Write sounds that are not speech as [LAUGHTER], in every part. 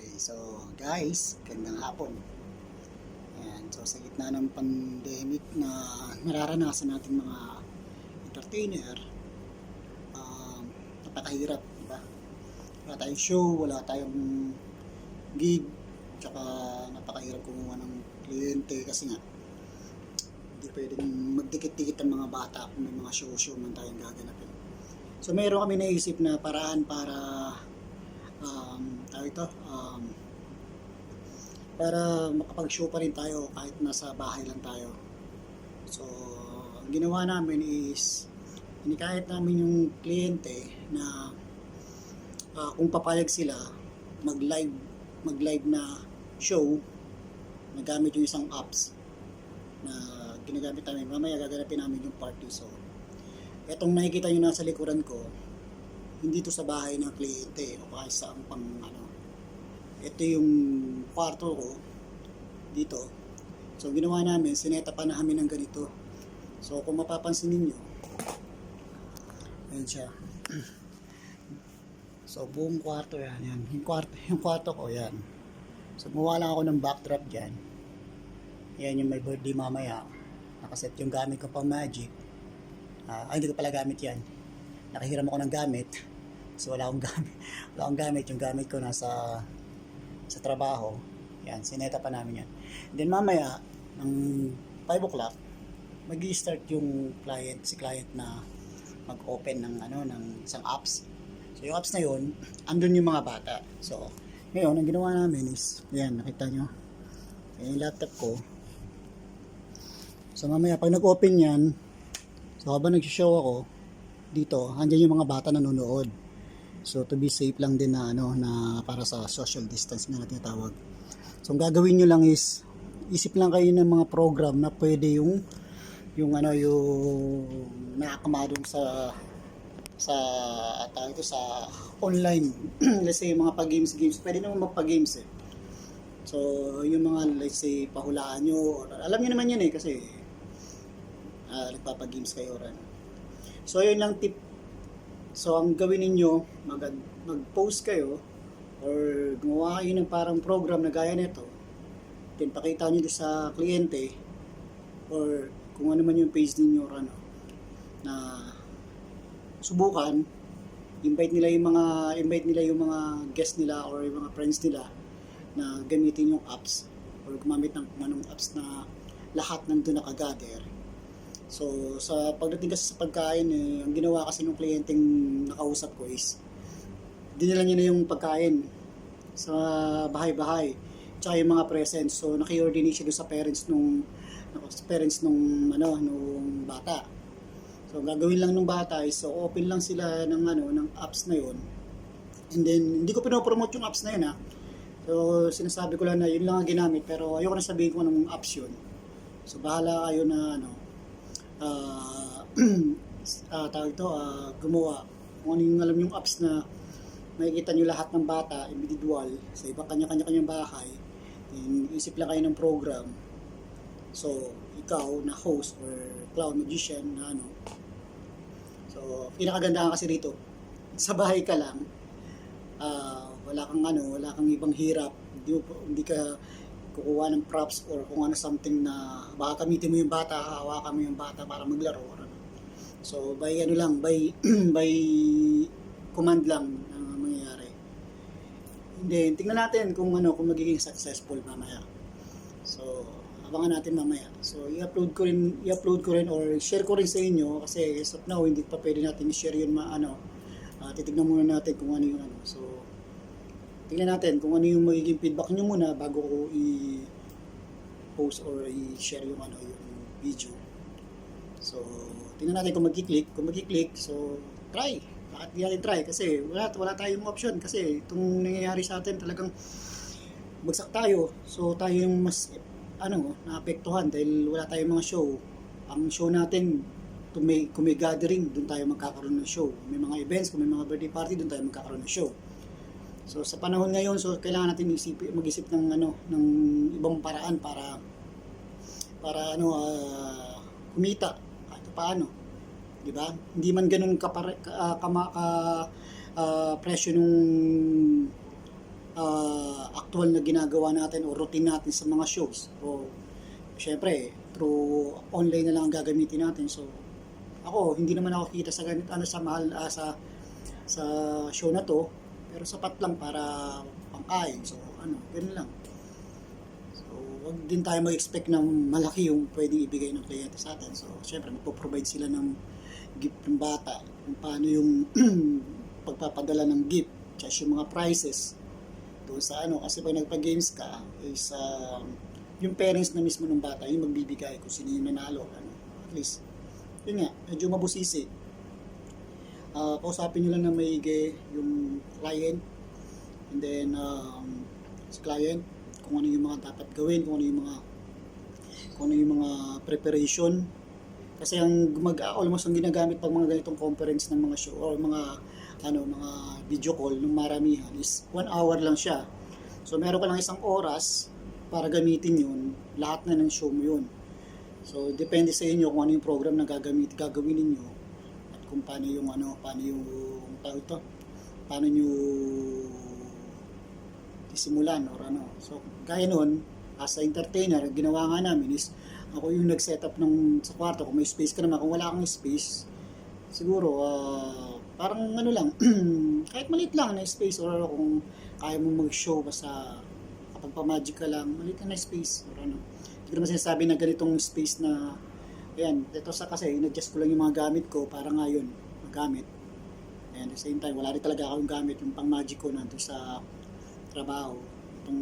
Okay, so guys, gandang hapon. Ayan, so sa gitna ng pandemic na nararanasan natin mga entertainer, um, napakahirap, di ba? Wala tayong show, wala tayong gig, tsaka napakahirap kumuha ng kliyente kasi nga hindi pwedeng magdikit-dikit ang mga bata kung may mga show-show man tayong gaganapin. So mayroon kami naisip na paraan para ito, um, para makapag-show pa rin tayo kahit nasa bahay lang tayo. So, ang ginawa namin is, inikahit namin yung kliyente na ah, kung papayag sila mag-live mag-live na show na gamit yung isang apps na ginagamit namin. Mamaya gaganapin namin yung part 2. So, etong nakikita nyo nasa likuran ko, hindi to sa bahay ng kliyente o kahit saan pang ano. Ito yung kwarto ko dito. So ginawa namin, sineta pa na namin ng ganito. So kung mapapansin ninyo, ayan siya. [CLEARS THROAT] So buong kwarto yan, yan. Yung kwarto, [LAUGHS] yung kwarto ko yan. So gumawa lang ako ng backdrop dyan. Yan yung may birthday mamaya. Nakaset yung gamit ko pang magic. Ah, ay, hindi ko pala gamit yan. Nakahiram ako ng gamit. So wala akong [LAUGHS] gamit. Wala akong gamit. Yung gamit ko nasa sa trabaho. Yan, sineta pa namin yan. Then mamaya, ng 5 o'clock, mag start yung client, si client na mag-open ng ano ng isang apps. So yung apps na yun, andun yung mga bata. So, ngayon, ang ginawa namin is, yan, nakita nyo, yan yung laptop ko. So mamaya, pag nag-open yan, so habang nag-show ako, dito, andyan yung mga bata nanonood. So to be safe lang din na ano na para sa social distancing na tinatawag. So ang gagawin niyo lang is isip lang kayo ng mga program na pwede yung yung ano yung nakakamadong sa sa tawag ito sa online. [CLEARS THROAT] Let's say mga pag-games games. Pwede naman magpa-games eh. So yung mga let's say pahulaan nyo alam niyo naman yan eh kasi uh, nagpapag-games kayo or ano. So yun lang tip So, ang gawin ninyo, mag, mag-post kayo or gumawa kayo ng parang program na gaya nito. Then, pakita nyo sa kliyente or kung ano man yung page ninyo or ano, na subukan, invite nila yung mga invite nila yung mga guest nila or yung mga friends nila na gamitin yung apps or gumamit ng anong apps na lahat nandun nakagather So, sa pagdating kasi sa pagkain, eh, ang ginawa kasi ng kliyenteng nakausap ko is, dinala niya na yung pagkain sa bahay-bahay. Tsaka yung mga presents. So, naki-ordinate siya doon sa parents nung, parents nung, ano, nung bata. So, gagawin lang ng bata is, so, open lang sila ng, ano, ng apps na yun. And then, hindi ko pinopromote yung apps na yun, ha. So, sinasabi ko lang na yun lang ang ginamit, pero ayoko na sabihin ko anong apps yun. So, bahala kayo na, ano, uh, uh, [CLEARS THROAT] tawag ito, uh, gumawa. Kung ano yung alam yung apps na makikita nyo lahat ng bata, individual, sa iba kanya-kanya kanyang bahay, then isip lang kayo ng program. So, ikaw na host or cloud magician na ano. So, pinakagandahan kasi rito, [LAUGHS] sa bahay ka lang, uh, wala kang ano, wala kang ibang hirap, hindi, hindi ka kukuha ng props or kung ano something na baka gamitin mo yung bata, hawakan mo yung bata para maglaro. Ano. So, by ano lang, by, [CLEARS THROAT] by command lang ang mangyayari. Hindi, tingnan natin kung ano, kung magiging successful mamaya. So, abangan natin mamaya. So, i-upload ko rin, i-upload ko rin or share ko rin sa inyo kasi as of now, hindi pa pwede natin i-share yun ma, ano, uh, titignan muna natin kung ano yung ano. So, tingnan natin kung ano yung magiging feedback nyo muna bago ko i-post or i-share yung ano yung video. So, tingnan natin kung magki-click. Kung magki-click, so try. Bakit di natin try? Kasi wala, wala tayong option. Kasi itong nangyayari sa atin talagang bagsak tayo. So, tayo yung mas ano, naapektuhan dahil wala tayong mga show. Ang show natin, kung may, kung may gathering, doon tayo magkakaroon ng show. May mga events, kung may mga birthday party, doon tayo magkakaroon ng show. So sa panahon ngayon, so kailangan natin isip, mag-isip ng ano ng ibang paraan para para ano uh, kumita kahit paano. 'Di ba? Hindi man ganoon ka, ka, ka, ka uh, presyo nung ah, actual na ginagawa natin o routine natin sa mga shows. O syempre, through online na lang ang gagamitin natin. So ako, hindi naman ako kita sa ganito ano sa mahal ah, sa sa show na to, pero sapat lang para pangkain. So ano, ganun lang. So, wag din tayo mag-expect na malaki yung pwedeng ibigay ng kliyente sa atin. So, syempre, magpo-provide sila ng gift ng bata, kung paano yung [CLEARS THROAT] pagpapadala ng gift, tsaka yung mga prizes doon sa ano, kasi pag nagpa-games ka, is um, yung parents na mismo ng bata, yung magbibigay kung sino yung nanalo, ano, at least, yun nga, medyo mabusisi. Uh, kausapin nyo lang na maigi yung client, and then, um, sa client, kung ano yung mga dapat gawin, kung ano yung mga kung ano yung mga preparation. Kasi ang mag almost ang ginagamit pag mga ganitong conference ng mga show or mga ano mga video call ng maramihan is one hour lang siya. So meron ka lang isang oras para gamitin yun, lahat na ng show mo yun. So depende sa inyo kung ano yung program na gagamit gagawin ninyo at kung paano yung ano, paano yung tawag ito, paano nyo simulan or ano. So, gaya nun, as a entertainer, ginawa nga namin is, ako yung nag-setup ng sa kwarto, kung may space ka naman, kung wala kang space, siguro, ah, parang ano lang, [CLEARS THROAT] kahit maliit lang na space or kung kaya mo mag-show basta kapag pa-magic ka lang, maliit lang na space or ano. Hindi ko naman sinasabi na ganitong space na, ayan, ito sa kasi, in-adjust ko lang yung mga gamit ko para ngayon, magamit. And at the same time, wala rin talaga akong gamit, yung pang-magic ko nandun sa trabaho. Itong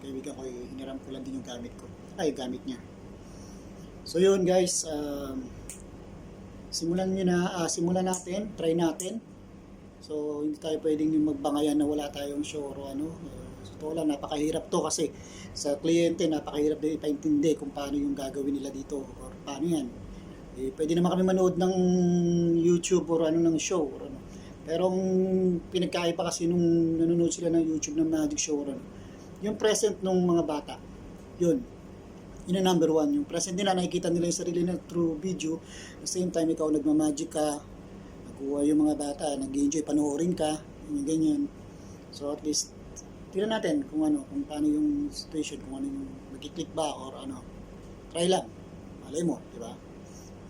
kaibigan ko, eh, hiniram ko lang din yung gamit ko. Ay, gamit niya. So yun guys, um, simulan nyo na, ah, simulan natin, try natin. So hindi tayo pwedeng yung magbangayan na wala tayong or ano. Uh, so to lang, napakahirap to kasi sa kliyente, napakahirap din ipaintindi kung paano yung gagawin nila dito paano yan. Eh, pwede naman kami manood ng YouTube or ano ng show or ano. Pero ang pinagkaiba kasi nung nanonood sila ng YouTube ng Magic Show, or ano, yung present nung mga bata, yun. Yun ang number one. Yung present nila, nakikita nila yung sarili nila through video. At same time, ikaw nagmamagic ka, nakuha yung mga bata, nag-enjoy, panoorin ka, yung ganyan. So at least, tingnan natin kung ano, kung paano yung situation, kung ano yung magkiklik ba or ano. Try lang. Malay mo, di ba?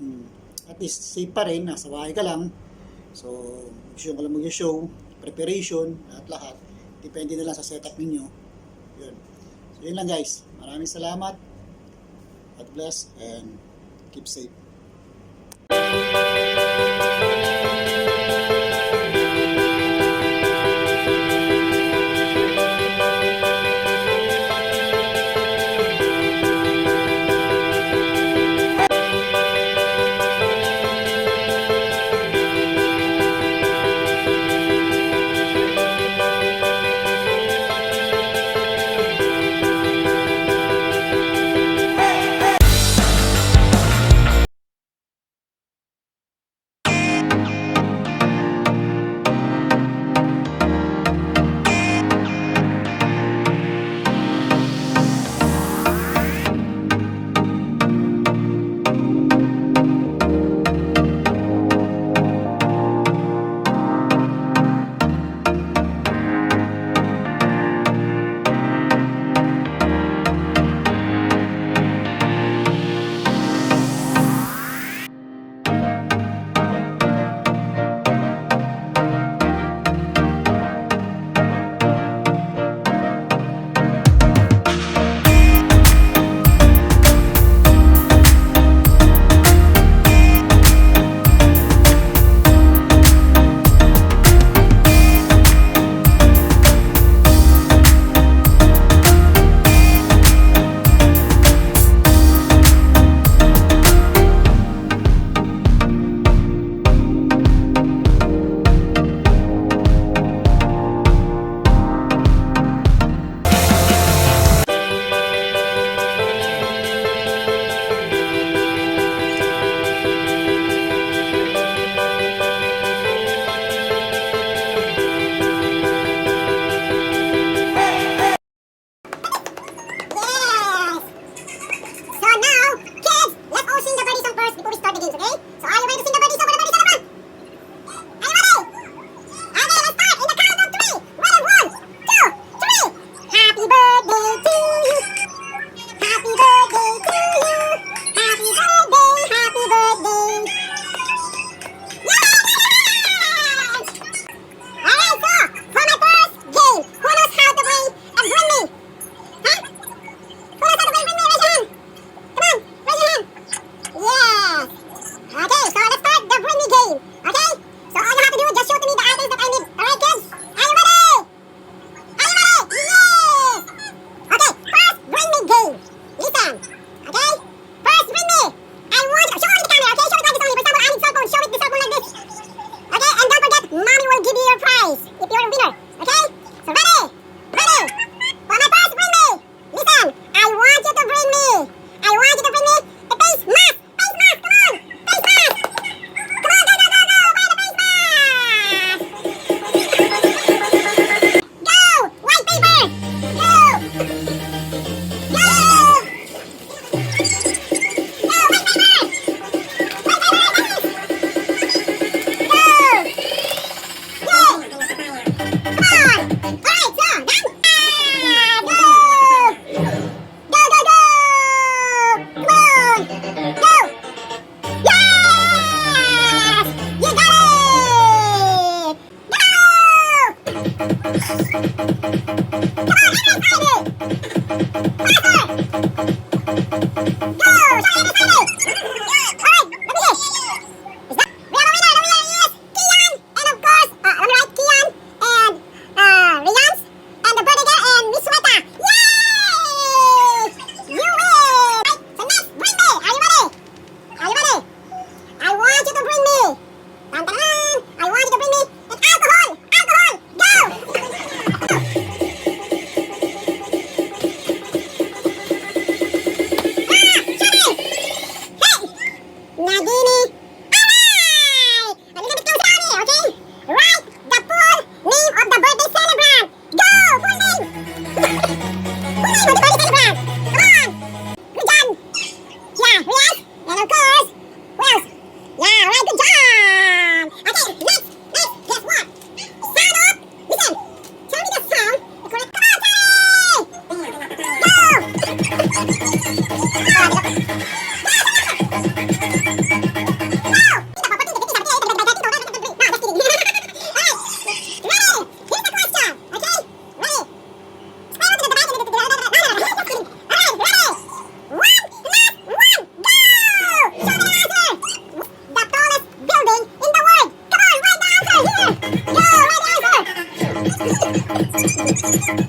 Hmm. At least, safe pa rin, nasa bahay ka lang, So, gusto ko lang mag-show, preparation, at lahat. Depende na lang sa setup ninyo. Yun. So, yun lang guys. Maraming salamat. God bless and keep safe.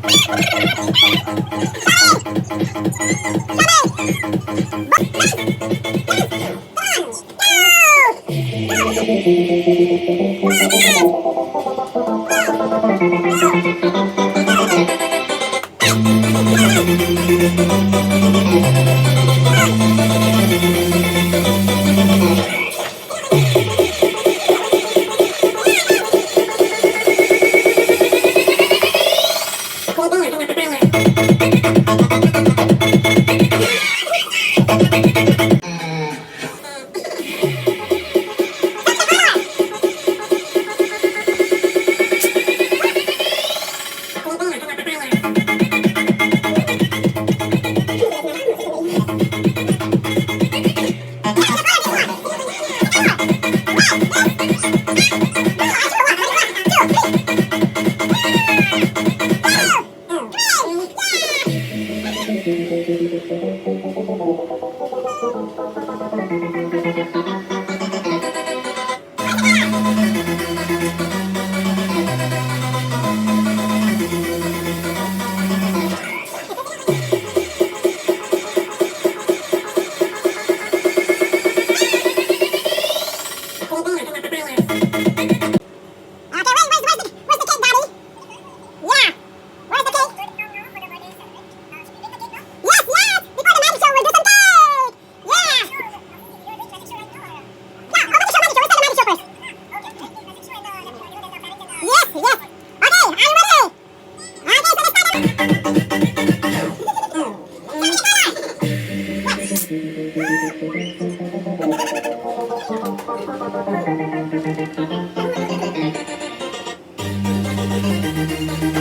Okay, [LAUGHS] Müzik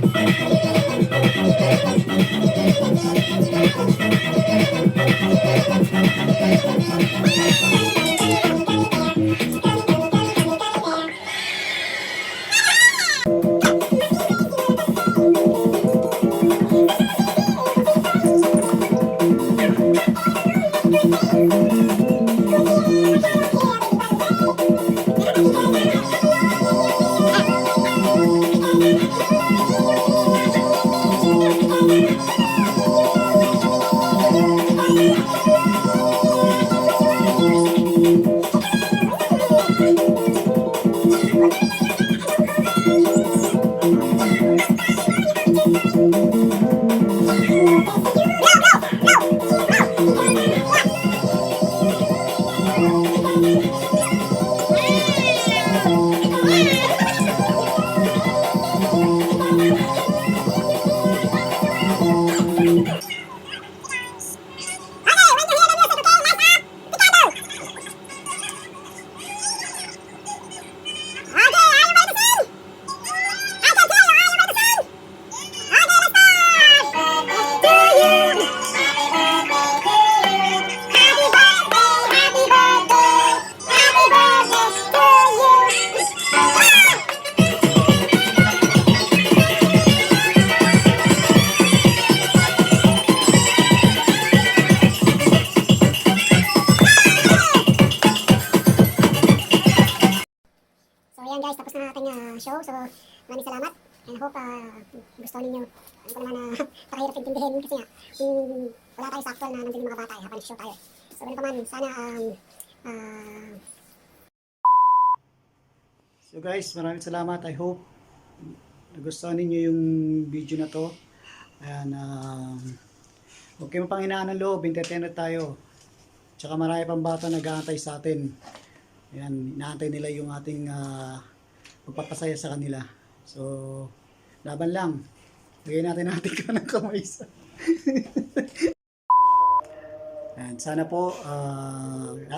Thank you. Mm, wala tayo sa na nandun yung mga bata eh, habang show tayo. So ganun pa man, sana um, ah, So guys, maraming salamat. I hope nagustuhan ninyo yung video na to. Ayan, um, huwag kayong panghinaan ng loob, entertainer tayo. Tsaka marami pang bata nag-aantay sa atin. Ayan, inaantay nila yung ating ah, magpapasaya sa kanila. So, laban lang. Bigyan natin natin [LAUGHS] ka ng kamay sa... [LAUGHS] Ayan, sana po, ah, [LAUGHS]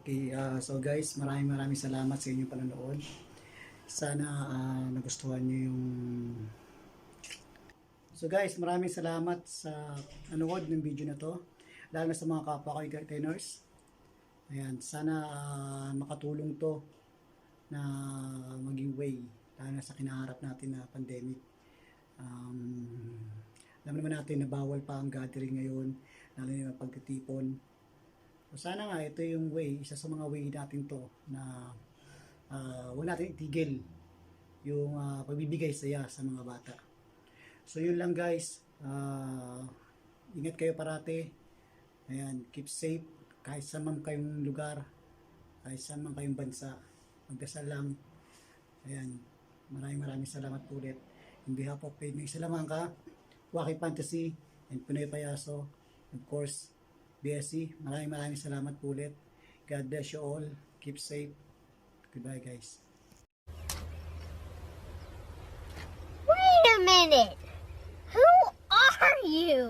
Okay, ah, so guys, maraming maraming salamat sa inyong panonood. Sana ah, nagustuhan niyo yung So guys, maraming salamat sa nanood ng video na to. Lalo na sa mga kapwa ko entertainers. Ayan, sana ah, makatulong to na maging way lalo na sa kinaharap natin na pandemic. Um, alam naman natin na bawal pa ang gathering ngayon, lalo na yung pagtitipon. So sana nga ito yung way, isa sa mga way natin to na uh, wala natin itigil yung ah, pagbibigay saya sa mga bata. So yun lang guys, Ah, ingat kayo parate. Ayan, keep safe kahit saan man kayong lugar, kahit saan man kayong bansa. Magdasal lang. Ayan, maraming maraming salamat po ulit. In behalf of Faith ng Isalamangka, Waki Fantasy, and Pinoy Payaso, of course, BSC. Maraming maraming salamat po ulit. God bless you all. Keep safe. Goodbye guys. Wait a minute. Who are you?